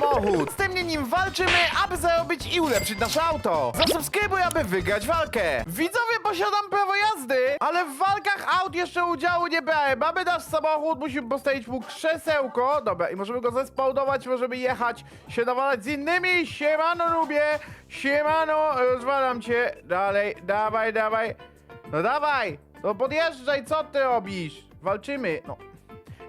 samochód. Z tym nim walczymy, aby zarobić i ulepszyć nasze auto. Zasubskrybuj, aby wygrać walkę. Widzowie, posiadam prawo jazdy, ale w walkach aut jeszcze udziału nie brałem. Mamy nasz samochód, musimy postawić mu krzesełko. Dobra, i możemy go zespawnować, możemy jechać, się nawalać z innymi. Siemano, lubię. Siemano, rozwalam cię. Dalej, dawaj, dawaj. No dawaj, no podjeżdżaj, co ty robisz? Walczymy, no.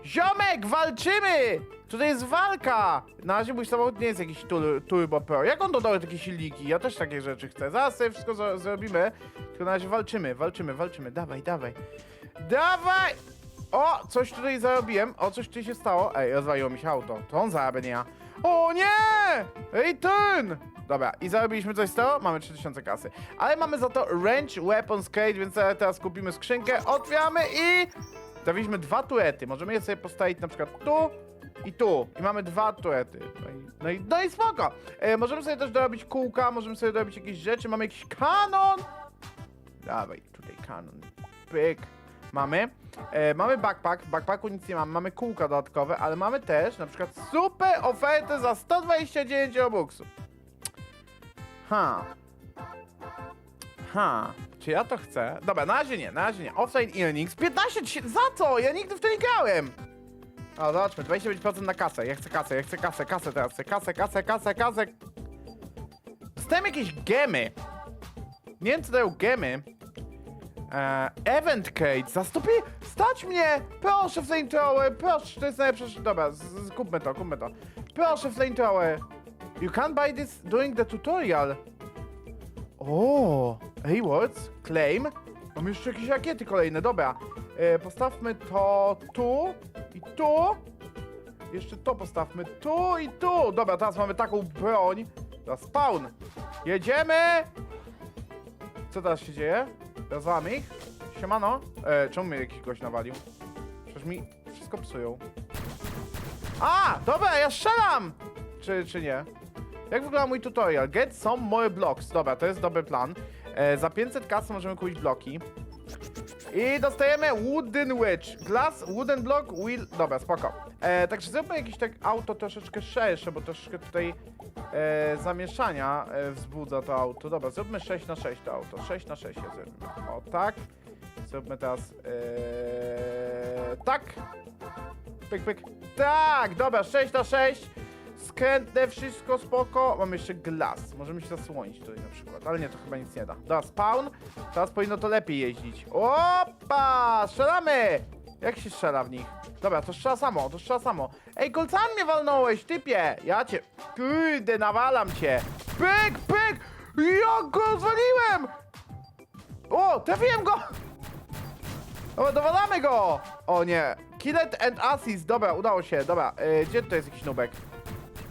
Ziomek, walczymy! Tutaj jest walka! Na razie mój samochód nie jest jakiś tur turbo pro. Jak on dodał takie silniki? Ja też takie rzeczy chcę. Zaraz sobie wszystko zo- zrobimy. Tylko na razie walczymy, walczymy, walczymy. Dawaj, dawaj. Dawaj! O, coś tutaj zarobiłem. O, coś tutaj się stało. Ej, rozwaliło mi się auto. To on zarabia, nie ja. O nie! Ej! Dobra, i zarobiliśmy coś z tego? Mamy 3000 kasy. Ale mamy za to Range Weapons Crate, więc teraz kupimy skrzynkę, otwieramy i... Trafiliśmy dwa turety. Możemy je sobie postawić na przykład tu i tu. I mamy dwa turety. No i, no i, no i spoko. E, możemy sobie też dorobić kółka, możemy sobie dorobić jakieś rzeczy. Mamy jakiś kanon. Dawaj, tutaj kanon. Pyk. Mamy. E, mamy backpack. W backpacku nic nie mamy. Mamy kółka dodatkowe, ale mamy też na przykład super ofertę za 129 obuksów. Ha. Ha. Czy ja to chcę? Dobra, na razie nie, na razie nie. Offline earnings. 15 tysięcy. Za co? Ja nigdy w to nie grałem. O, zobaczmy. 25% na kasę. Ja chcę kasę, ja chcę kasę, kasę teraz. Chcę kasę, kasę, kasę, kasę. Dostałem jakieś gemy. Nie wiem, co dają gemy. Eee, event Crate. Za 100 pi- Stać mnie! Proszę, Flamethrower, proszę, to jest najlepsze... sz- Dobra, kupmy to, kupmy to. Proszę, Flamethrower. You can buy this during the tutorial. O, rewards, claim. Mam jeszcze jakieś rakiety kolejne, dobra. E, postawmy to tu i tu. Jeszcze to postawmy tu i tu. Dobra, teraz mamy taką broń. To spawn. Jedziemy! Co teraz się dzieje? Rozwalamy ich? Siemano? E, czemu mnie jakiś gość nawalił? Przecież mi wszystko psują. A! Dobra, ja strzelam! Czy, czy nie? Jak wygląda mój tutorial? Get some more blocks. Dobra, to jest dobry plan. E, za 500 kasy możemy kupić bloki. I dostajemy wooden wedge. Glass, wooden block, wheel... Dobra, spoko. E, także zróbmy jakieś tak auto troszeczkę szersze, bo troszeczkę tutaj e, zamieszania e, wzbudza to auto. Dobra, zróbmy 6 na 6 to auto. 6 na 6 je zrobimy. O, tak. Zróbmy teraz... E, tak. Pyk, pyk. Tak, dobra, 6 na 6. Skrętne, wszystko spoko. Mam jeszcze glas. Możemy się zasłonić tutaj na przykład, ale nie, to chyba nic nie da. Dobra, spawn. Teraz powinno to lepiej jeździć. Opa! Strzelamy! Jak się strzela w nich? Dobra, to strzela samo, to strzela samo. Ej, kolcami mnie walnąłeś, typie! Ja cię... Kurde, nawalam cię! Pyk, pyk! Ja go zwaliłem! O, trafiłem go! Dobra, dowalamy go! O nie. Killet and assist. Dobra, udało się. Dobra, e, gdzie to jest jakiś nubek?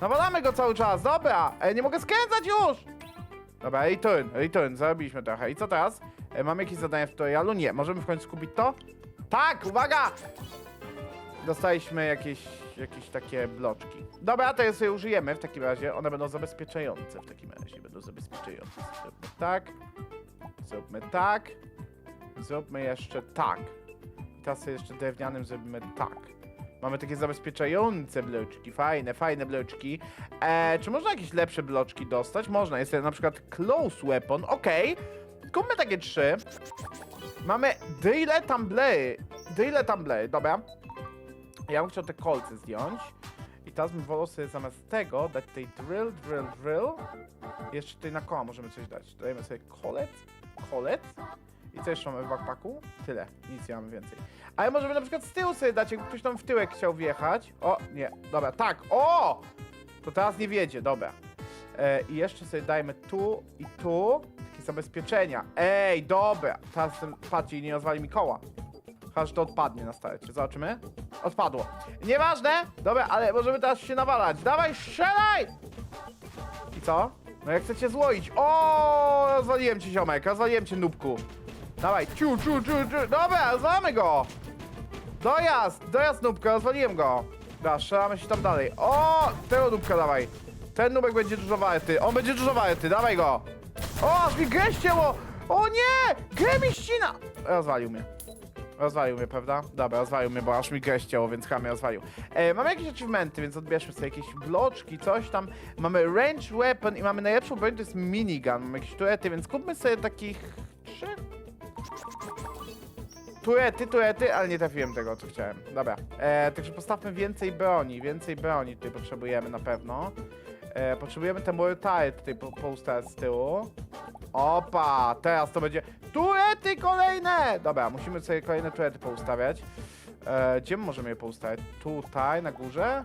Nawalamy go cały czas. Dobra. E, nie mogę skręcać już! Dobra, return, return. Zarobiliśmy trochę. I co teraz? E, mamy jakieś zadanie w tutorialu? Nie. Możemy w końcu kupić to? Tak, uwaga! Dostaliśmy jakieś, jakieś takie bloczki. Dobra, to je sobie użyjemy w takim razie. One będą zabezpieczające w takim razie. Będą zabezpieczające. Zróbmy tak. Zróbmy tak. Zróbmy jeszcze tak. I teraz sobie jeszcze drewnianym zrobimy tak. Mamy takie zabezpieczające bloczki, fajne, fajne bloczki. E, czy można jakieś lepsze bloczki dostać? Można, jest na przykład close weapon, okej. Kupmy takie trzy. Mamy drille tumblery. Drille tumblery, dobra. Ja bym chciał te kolce zdjąć. I teraz bym wolał sobie zamiast tego dać tej drill, drill, drill. Jeszcze tutaj na koła możemy coś dać. Dajemy sobie kolec, kolec. I co jeszcze mamy w backpacku? Tyle, nic nie mamy więcej. Ale możemy na przykład z tyłu sobie dać, jakby ktoś tam w tyłek chciał wjechać. O, nie, dobra, tak, o! To teraz nie wiedzie, dobra. E, I jeszcze sobie dajmy tu i tu takie zabezpieczenia. Ej, dobra, teraz ten, patrzcie, nie rozwali mi koła. Że to odpadnie na starcie, zobaczymy. Odpadło. Nieważne, dobra, ale możemy teraz się nawalać. Dawaj, strzelaj! I co? No jak chcecie złoić? O, rozwaliłem cię, ziomek, rozwaliłem cię, nubku. Dawaj, ciu, ciu, ciu, ciu. Dobra, rozwalamy go. Dojazd, dojazd, nubka, rozwaliłem go. Dobra, strzelamy się tam dalej. O, tego nubka dawaj. Ten nubek będzie dużo warty, on będzie dużo warty, dawaj go. O, aż mi. O nie, grę mi ścina. Rozwalił mnie. Rozwalił mnie, prawda? Dobra, rozwalił mnie, bo aż mi grę ścięło, więc chyba rozwalił. E, mamy jakieś achievementy, więc odbierzmy sobie jakieś bloczki, coś tam. Mamy range weapon i mamy najlepszą broń, to jest minigun. Mamy jakieś turety, więc kupmy sobie takich trzy. Turety, turety, ale nie trafiłem tego, co chciałem. Dobra, e, także postawmy więcej broni, więcej broni tutaj potrzebujemy na pewno. E, potrzebujemy te mortary tutaj po, poustawiać z tyłu. Opa, teraz to będzie turety kolejne! Dobra, musimy sobie kolejne turety poustawiać. E, gdzie my możemy je poustawiać? Tutaj, na górze?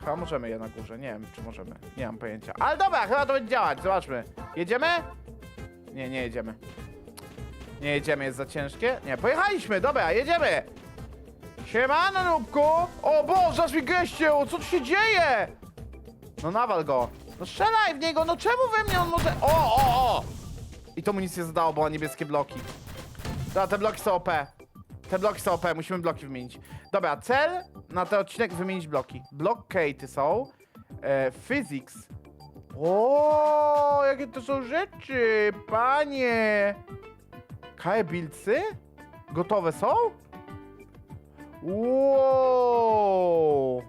Chyba możemy je na górze, nie wiem czy możemy, nie mam pojęcia. Ale dobra, chyba to będzie działać, zobaczmy. Jedziemy? Nie, nie jedziemy. Nie jedziemy, jest za ciężkie? Nie, pojechaliśmy, dobra, jedziemy! Siemano, Nubku! O Boże, aż mi geście, co tu się dzieje? No nawal go. No strzelaj w niego, no czemu we mnie on może... O, o, o! I to mu nic nie zadało, bo ma niebieskie bloki. Dobra, te bloki są OP. Te bloki są OP, musimy bloki wymienić. Dobra, cel na ten odcinek wymienić bloki. Blockade są. E, physics. O, jakie to są rzeczy, panie! Kaebilcy? Gotowe są? Wow!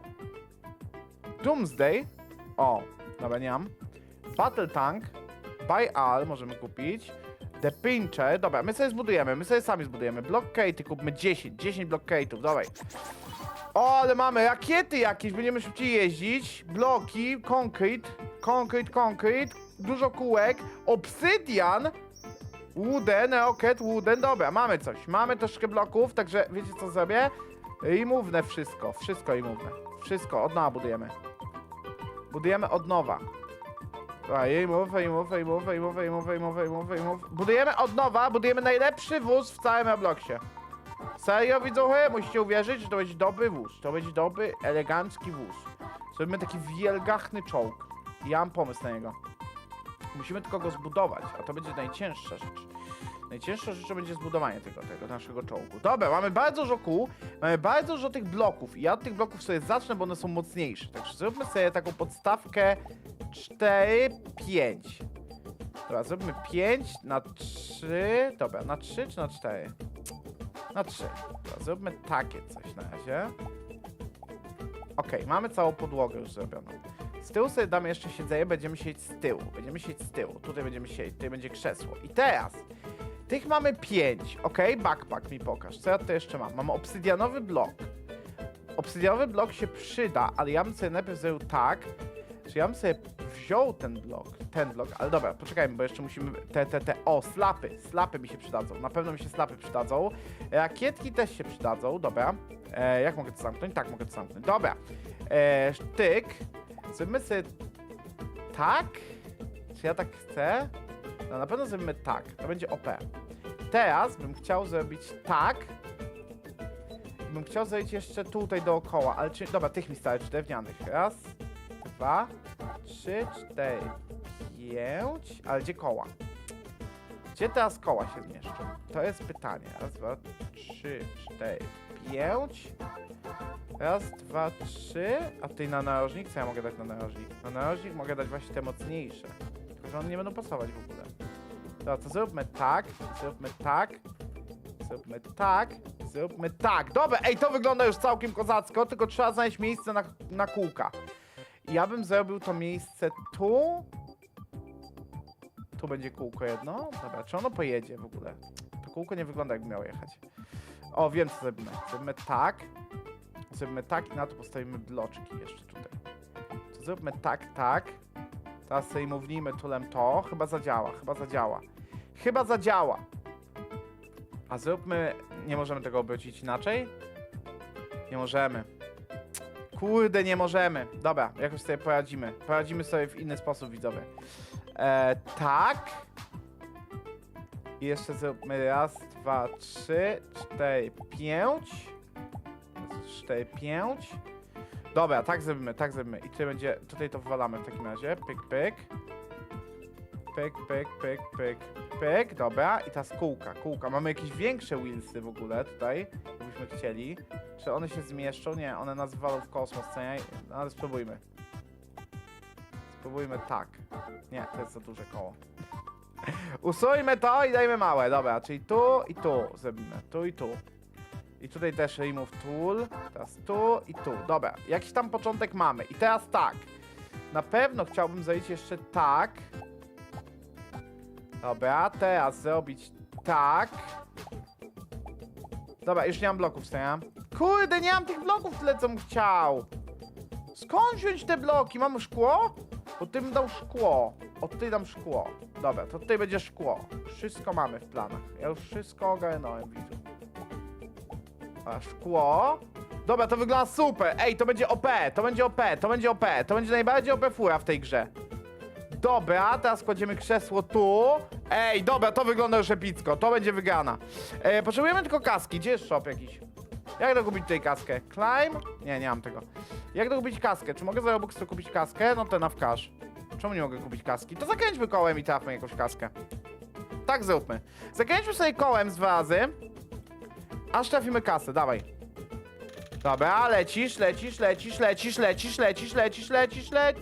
Doomsday. O, dobra, nie mam. Battle Tank. Buy All możemy kupić. The Pincher. Dobra, my sobie zbudujemy, my sobie sami zbudujemy. Blockade kupmy 10, 10 blockade'ów, dawaj. O, ale mamy rakiety jakieś, będziemy szybciej jeździć. Bloki, concrete, concrete, concrete. Dużo kółek. Obsydian. Wooden, e, Rocket, Wooden, dobra, mamy coś. Mamy troszkę bloków, także wiecie co zrobię? I mówne wszystko, wszystko i mówne. Wszystko, od nowa budujemy. Budujemy od nowa. Ej, mów, ej, mów, ej, mów, ej, mów, ej, mów, ej, mów, ej. Budujemy od nowa, budujemy najlepszy wóz w całym Robloxie. Serio widzowie, musicie uwierzyć, że to będzie dobry wóz. To będzie dobry, elegancki wóz. Zrobimy taki wielgachny czołg. Ja mam pomysł na niego. Musimy tylko go zbudować, a to będzie najcięższa rzecz. Najcięższą rzeczą będzie zbudowanie tego, tego naszego czołgu. Dobra, mamy bardzo dużo kół, mamy bardzo dużo tych bloków ja od tych bloków sobie zacznę, bo one są mocniejsze. Także zróbmy sobie taką podstawkę 4, 5. Dobra, zróbmy 5 na 3. Dobra, na 3 czy na 4? Na 3. Dobra, zróbmy takie coś na razie. Okej, mamy całą podłogę już zrobioną. Z tyłu sobie damy jeszcze siedzenie, będziemy siedzieć z tyłu. Będziemy siedzieć z tyłu. Tutaj będziemy siedzieć, tutaj będzie krzesło. I teraz, tych mamy 5. Okej, backpack mi pokaż. Co ja tutaj jeszcze mam? Mamy obsydianowy blok. Obsydianowy blok się przyda, ale ja bym sobie najpierw zrobił tak, że ja bym sobie wziął ten blok, ten blok, ale dobra, poczekajmy, bo jeszcze musimy te, te, te, o, slapy, slapy mi się przydadzą, na pewno mi się slapy przydadzą, rakietki też się przydadzą, dobra, e, jak mogę to zamknąć? Tak, mogę to zamknąć, dobra, e, sztyk, zrobimy sobie tak, czy ja tak chcę? No na pewno zrobimy tak, to będzie OP. Teraz bym chciał zrobić tak, bym chciał zrobić jeszcze tutaj dookoła, ale czy, dobra, tych mi starczy, drewnianych, raz, dwa, trzy, cztery, pięć. Ale gdzie koła? Gdzie teraz koła się zmieszczą? To jest pytanie. Raz, dwa, trzy, cztery, pięć. Raz, dwa, trzy. A tutaj na narożnik? Co ja mogę dać na narożnik? Na narożnik mogę dać właśnie te mocniejsze. Tylko, że one nie będą pasować w ogóle. Dobra, to zróbmy tak, zróbmy tak, zróbmy tak, zróbmy tak. Dobra, ej, to wygląda już całkiem kozacko, tylko trzeba znaleźć miejsce na, na kółka. Ja bym zrobił to miejsce tu. Tu będzie kółko jedno. Dobra, czy ono pojedzie w ogóle? To kółko nie wygląda jakby miało jechać. O, wiem co zrobimy. Zrobimy tak. Zrobimy tak i na to postawimy bloczki jeszcze tutaj. To zróbmy tak, tak. Teraz sobie mównijmy tulem to. Chyba zadziała, chyba zadziała. Chyba zadziała. A zróbmy... Nie możemy tego obrócić inaczej? Nie możemy. Kurde, nie możemy. Dobra, jakoś sobie poradzimy. Poradzimy sobie w inny sposób, widzowie. E, tak. I jeszcze zróbmy raz, dwa, trzy, cztery, pięć. Cztery, pięć. Dobra, tak zrobimy, tak zrobimy. I tutaj będzie, tutaj to wywalamy w takim razie. Pyk, pyk. Pyk, pyk, pyk, pyk, pyk. Dobra, i teraz kółka, kółka. Mamy jakieś większe wheelsy w ogóle tutaj, jakbyśmy chcieli. Czy one się zmieszczą? Nie, one nas walą w kosmos, co nie? No, ale spróbujmy. Spróbujmy tak. Nie, to jest za duże koło. Usuńmy to i dajmy małe, dobra, czyli tu i tu zrobimy, tu i tu. I tutaj też remove tool. Teraz tu i tu. Dobra, jakiś tam początek mamy. I teraz tak. Na pewno chciałbym zrobić jeszcze tak. Dobra, teraz zrobić tak. Dobra, już nie mam bloków, co? Kurde, nie mam tych bloków tyle, co bym chciał. Skąd wziąć te bloki? Mam szkło? Bo tym dał szkło. O, tutaj dam szkło. Dobra, to tutaj będzie szkło. Wszystko mamy w planach. Ja już wszystko ogarnąłem, widzę. A, szkło. Dobra, to wygląda super. Ej, to będzie OP, to będzie OP, to będzie OP. To będzie najbardziej OP fura w tej grze. Dobra, teraz kładziemy krzesło tu. Ej, dobra, to wygląda już epicko. To będzie wygrana. E, potrzebujemy tylko kaski. Gdzie jest shop jakiś? Jak to kupić tutaj kaskę? Climb? Nie, nie mam tego. Jak to kupić kaskę? Czy mogę za Robux to kupić kaskę? No ten cash. Czemu nie mogę kupić kaski? To zakręćmy kołem i trafmy jakąś kaskę. Tak zróbmy. Zakręćmy sobie kołem z dwa razy. Aż trafimy kasę, dawaj. Dobra, lecisz, lecisz, lecisz, lecisz, lecisz, lecisz, lecisz, lecisz, lecisz.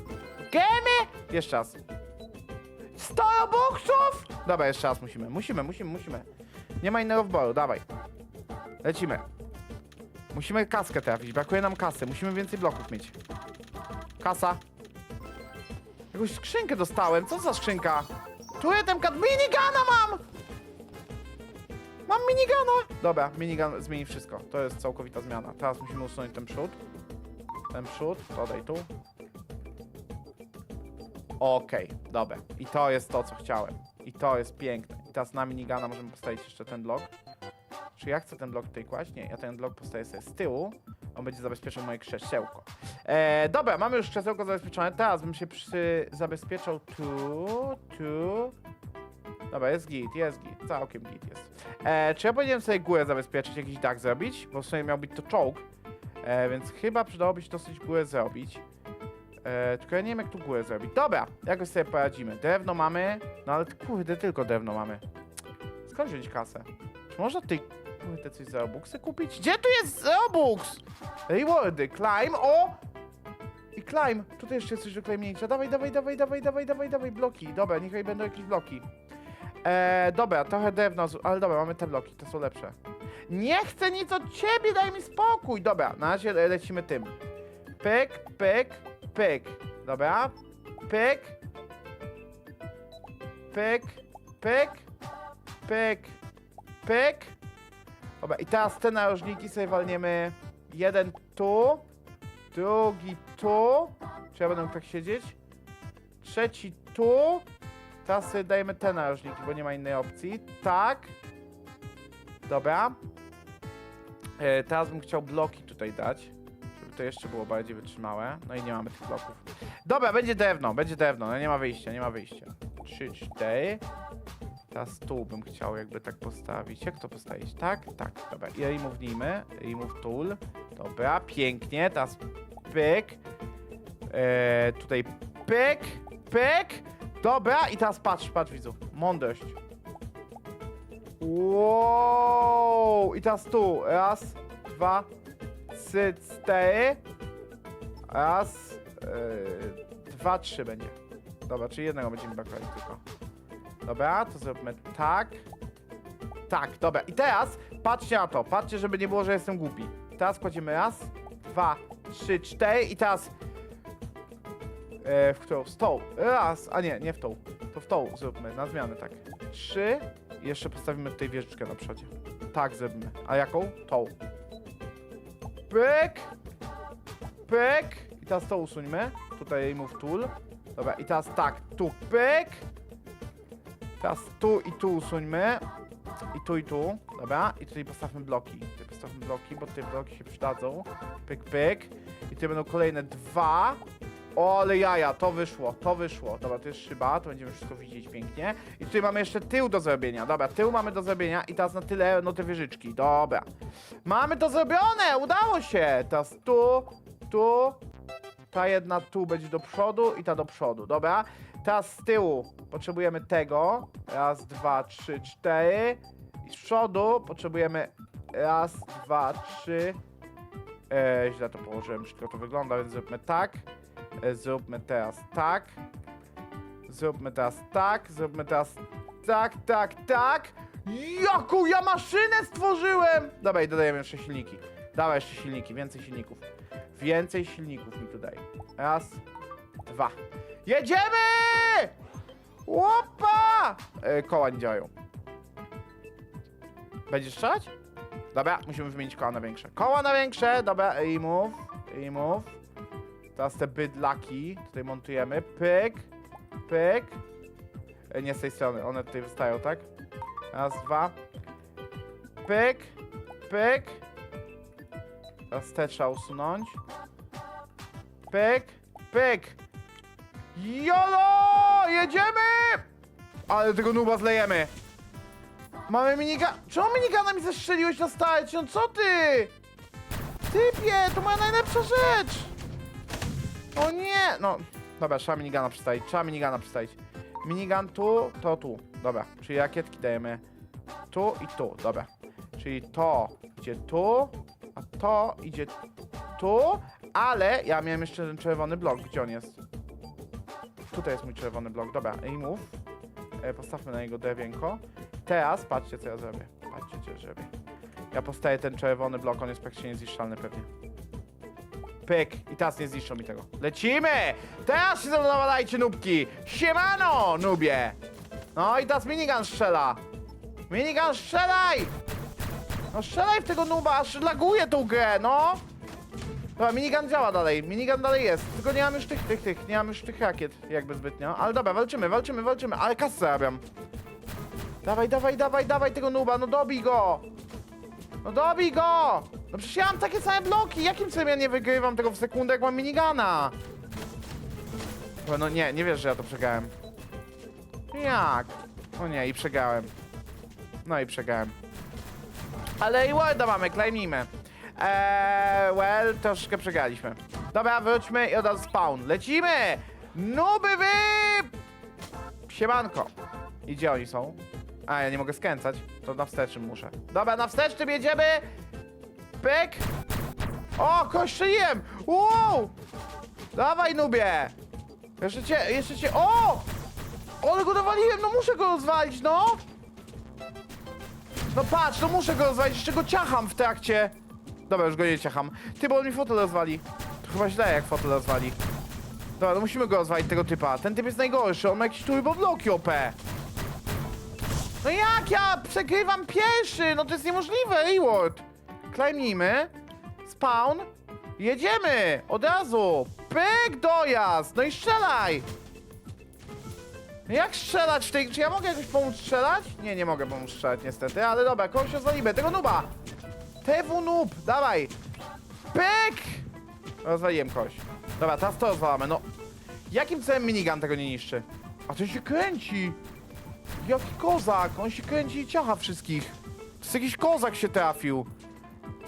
Gemy! Jeszcze raz. 100 robuxów! Dobra, jeszcze raz musimy. Musimy, musimy, musimy. Nie ma innego wyboru, dawaj. Lecimy. Musimy kaskę trafić, brakuje nam kasy. Musimy więcej bloków mieć. Kasa. Jakąś skrzynkę dostałem. Co za skrzynka? Tu jeden kat... Minigana mam! Mam minigana! Dobra, minigun zmieni wszystko. To jest całkowita zmiana. Teraz musimy usunąć ten przód. Ten przód, to daj tu. Okej, dobra. I to jest to, co chciałem. I to jest piękne. I teraz na minigana możemy postawić jeszcze ten blok. Czy ja chcę ten blok tutaj kłaść? Nie, ja ten blok postawię sobie z tyłu. On będzie zabezpieczał moje krzesełko. E, dobra, mamy już krzesełko zabezpieczone. Teraz bym się przy... zabezpieczał tu, tu. Dobra, jest git, jest git. Całkiem git jest. E, czy ja powinienem sobie górę zabezpieczyć, jakiś dach zrobić? Bo w sumie miał być to czołg. E, więc chyba przydałoby się dosyć górę zrobić. E, tylko ja nie wiem, jak tu górę zrobić. Dobra, jakoś sobie poradzimy. Drewno mamy. No ale kurde, tylko drewno mamy. Skąd wziąć kasę? Czy można tutaj kurde coś za Robuxy kupić? Gdzie tu jest Robux? Rewardy, climb, o! I climb. Tutaj jeszcze jest coś do claimnięcia. Dawaj, dawaj, dawaj, dawaj, dawaj, dawaj, dawaj, bloki. Dobra, niech będą jakieś bloki. E, dobra, trochę drewna, ale dobra, mamy te bloki, to są lepsze. Nie chcę nic od ciebie, daj mi spokój. Dobra, na razie le- lecimy tym. Pyk, pyk, pyk. Dobra. Pyk. Pyk, pyk, pyk, pyk. Dobra, i teraz te narożniki sobie walniemy. Jeden tu, drugi tu. Czy ja będę tak siedzieć? Trzeci tu. Teraz sobie dajemy te narożniki, bo nie ma innej opcji. Tak. Dobra. E, teraz bym chciał bloki tutaj dać, żeby to jeszcze było bardziej wytrzymałe. No i nie mamy tych bloków. Dobra, będzie drewno, będzie drewno, no nie ma wyjścia, nie ma wyjścia. 3, 4. Teraz tu bym chciał jakby tak postawić. Jak to postawić? Tak? Tak, dobra. I remownijmy. Remove tool. Dobra, pięknie. Teraz pyk. E, tutaj pyk, pyk. Dobra, i teraz patrz, patrz widzu. Mądrość. Wow! I teraz tu. Raz, dwa, trzy, cztery. Raz, yy, dwa, trzy będzie. Dobra, czyli jednego będziemy brakować tylko. Dobra, to zróbmy tak. Tak, dobra. I teraz patrzcie na to. Patrzcie, żeby nie było, że jestem głupi. Teraz kładziemy raz, dwa, trzy, cztery i teraz... E, w którą? W tą. Raz, a nie, nie w tą. To w tą zróbmy, na zmianę, tak. Trzy. Jeszcze postawimy tutaj wieżyczkę na przodzie. Tak zrobimy. A jaką? Tą. Pyk. Pyk. I teraz to usuńmy. Tutaj remove tool. Dobra, i teraz tak, tu pyk. Teraz tu i tu usuńmy. I tu i tu. Dobra, i tutaj postawmy bloki. Tutaj postawmy bloki, bo te bloki się przydadzą. Pyk, pyk. I tutaj będą kolejne dwa. O, ale jaja, to wyszło, to wyszło. Dobra, to jest szyba, to będziemy wszystko widzieć pięknie. I tutaj mamy jeszcze tył do zrobienia. Dobra, tył mamy do zrobienia i teraz na tyle, no te wieżyczki. Dobra. Mamy to zrobione, udało się. Teraz tu, tu. Ta jedna tu będzie do przodu i ta do przodu, dobra? Teraz z tyłu potrzebujemy tego. Raz, dwa, trzy, cztery. I z przodu potrzebujemy raz, dwa, trzy. E, źle to położyłem, wszystko to wygląda, więc zróbmy tak. E, zróbmy teraz tak. Zróbmy teraz tak, zróbmy teraz tak, tak, tak. Jaką ja maszynę stworzyłem! Dawaj, dodajemy jeszcze silniki. Dawaj jeszcze silniki, więcej silników. Więcej silników mi tutaj. Raz, dwa. Jedziemy! Łopa! E, koła nie działają. Będziesz strzelać? Dobra, musimy wymienić koła na większe. Koła na większe, dobra, i move, i move. Teraz te bydlaki tutaj montujemy. Pyk, pyk. E, nie z tej strony, one tutaj wystają, tak? Raz, dwa. Pyk, pyk. Teraz te trzeba usunąć. Pyk, pyk. Jolo! Jedziemy! Ale tego nuba zlejemy. Mamy miniga... Czemu minigana mi zestrzeliłeś na starcie? No co ty? Typie, to moja najlepsza rzecz! O nie! No, dobra, trzeba minigana przestawić, trzeba minigana przestawić. Minigun tu, to tu. Dobra, czyli rakietki dajemy tu i tu, dobra. Czyli to idzie tu, a to idzie tu, ale ja miałem jeszcze ten czerwony blok, gdzie on jest? Tutaj jest mój czerwony blok, dobra, i move. E, postawmy na niego drewienko. Teraz, patrzcie co ja zrobię. Patrzcie co ja zrobię. Ja postawię ten czerwony blok, on jest praktycznie niezniszczalny pewnie. Pyk. I teraz nie zniszczą mi tego. Lecimy! Teraz się nawalajcie, nubki! Siemano, nubie! No i teraz minigun strzela. Minigun, strzelaj! No strzelaj w tego nuba, aż laguje tą grę, no! Dobra, minigun działa dalej, minigun dalej jest, tylko nie mam już tych, tych, tych, nie mam już tych rakiet jakby zbytnio, ale dobra, walczymy, walczymy, walczymy, ale kasę zarabiam. Dawaj, dawaj, dawaj, dawaj tego nuba, no dobij go! No dobij go! No przecież ja mam takie same bloki, jakim cudem ja nie wygrywam tego w sekundę, jak mam minigana? No nie, nie wiesz, że ja to przegrałem. Jak? O nie, i przegrałem. No i przegrałem. Ale i Worda mamy, claimimy. Eee, well, troszkę przegraliśmy. Dobra, wróćmy i od razu spawn. Lecimy! Nuby wy! Siemanko. I gdzie oni są? A, ja nie mogę skręcać. To na wstecznym muszę. Dobra, na wstecznym jedziemy! Pyk! O, kościeliłem! Wow! Dawaj, nubie! Jeszcze cię, jeszcze cię... O! Ale go dowaliłem, no muszę go rozwalić, no! No patrz, no muszę go rozwalić, jeszcze go ciacham w trakcie. Dobra, już go nie ciacham. Ty, bo on mi fotel rozwali. To chyba źle, jak fotel rozwali. Dobra, no musimy go rozwalić, tego typa. Ten typ jest najgorszy, on ma jakieś turbo bloki OP. No jak ja przegrywam pierwszy? No to jest niemożliwe, Reward. Climbnijmy. Spawn. Jedziemy! Od razu! Pyk dojazd! No i strzelaj! Jak strzelać w tej... Czy ja mogę jakoś pomóc strzelać? Nie, nie mogę pomóc strzelać niestety, ale dobra, kogoś rozwalimy. Tego nuba! TW noob, dawaj! Pyk! Rozwaliłem kogoś. Dobra, teraz to rozwalamy, no. Jakim celem minigun tego nie niszczy? A to się kręci! Jaki kozak! On się kręci i ciacha wszystkich. To jest jakiś kozak się trafił.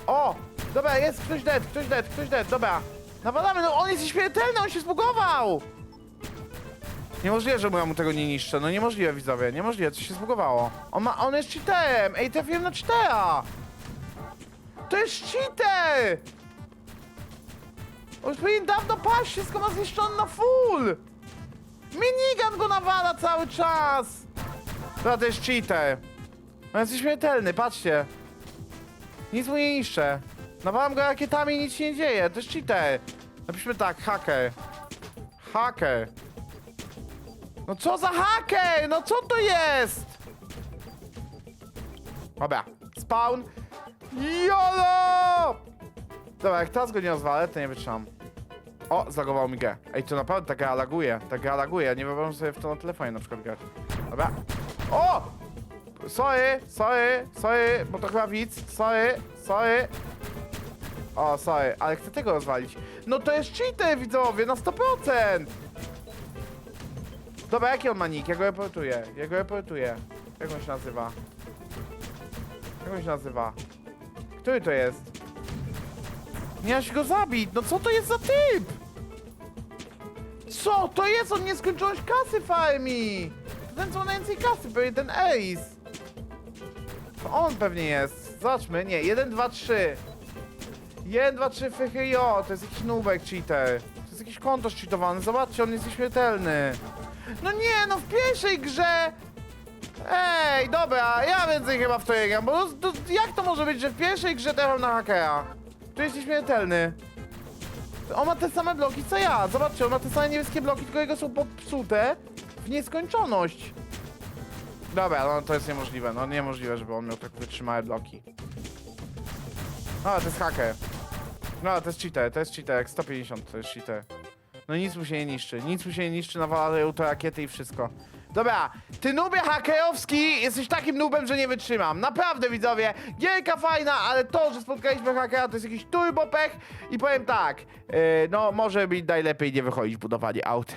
O! Dobra, jest ktoś dead, ktoś dead, ktoś dead, dobra. Nawalamy, no on jest nieśmiertelny, on się zbugował! Niemożliwe, że ja mu tego nie niszczę, no niemożliwe widzowie, niemożliwe, coś się zbugowało. On ma, on jest cheaterem! Ej, trafiłem na cheatera! To jest cheater! On już powinien dawno paść, wszystko ma zniszczone na full! Minigun go nawala cały czas! To jest cheater. On jest śmiertelny, patrzcie. Nic mu nie niszczę. Nawalam go rakietami i nic się nie dzieje. To jest cheater. Napiszmy tak, hacker. Hacker. No co za hacker? No co to jest? Dobra, spawn. YOLO! Dobra, jak teraz go nie rozwalę, to nie wytrzymam. O, zagował mi grę. Ej, to naprawdę ta gra laguje. Ta gra laguje. Ja nie wyobrażam sobie w to na telefonie na przykład grać. Dobra. O! Sorry, sorry, sorry, bo to chyba widz. Sorry, sorry. O, sorry, ale chcę tego rozwalić. No to jest cheater, widzowie, na 100%! Dobra, jaki on ma nick? Ja go reportuję. Ja go reportuję. Jak on się nazywa? Jak on się nazywa? Który to jest? Miałeś go zabić! No co to jest za typ? Co to jest? On nieskończoność kasy farmi! To ten co ma najwięcej kasy, pewnie ten Ace. To on pewnie jest. Zobaczmy, nie, 1, 2, 3. 1, 2, 3, fychy, jo, to jest jakiś nubek cheater. To jest jakiś konto cheatowany, zobaczcie, on jest nieśmiertelny. No nie, no w pierwszej grze Ej, dobra, ja więcej chyba w to nie gram, bo to, jak to może być, że w pierwszej grze trafiam na hakera? Tu jest nieśmiertelny. On ma te same bloki co ja. Zobaczcie, on ma te same niebieskie bloki, tylko jego są popsute w nieskończoność. Dobra, no to jest niemożliwe. No niemożliwe, żeby on miał tak wytrzymałe bloki. A, to jest haker. No, to jest cheater, to jest cheater, jak 150 to jest cheater. No nic mu się nie niszczy, nic mu się nie niszczy, nawalają to rakiety i wszystko. Dobra, ty nubie hakerowski, jesteś takim nubem, że nie wytrzymam. Naprawdę, widzowie, gierka fajna, ale to, że spotkaliśmy hakera, to jest jakiś turbopech i powiem tak, yy, no może być najlepiej nie wychodzić budowanie aut.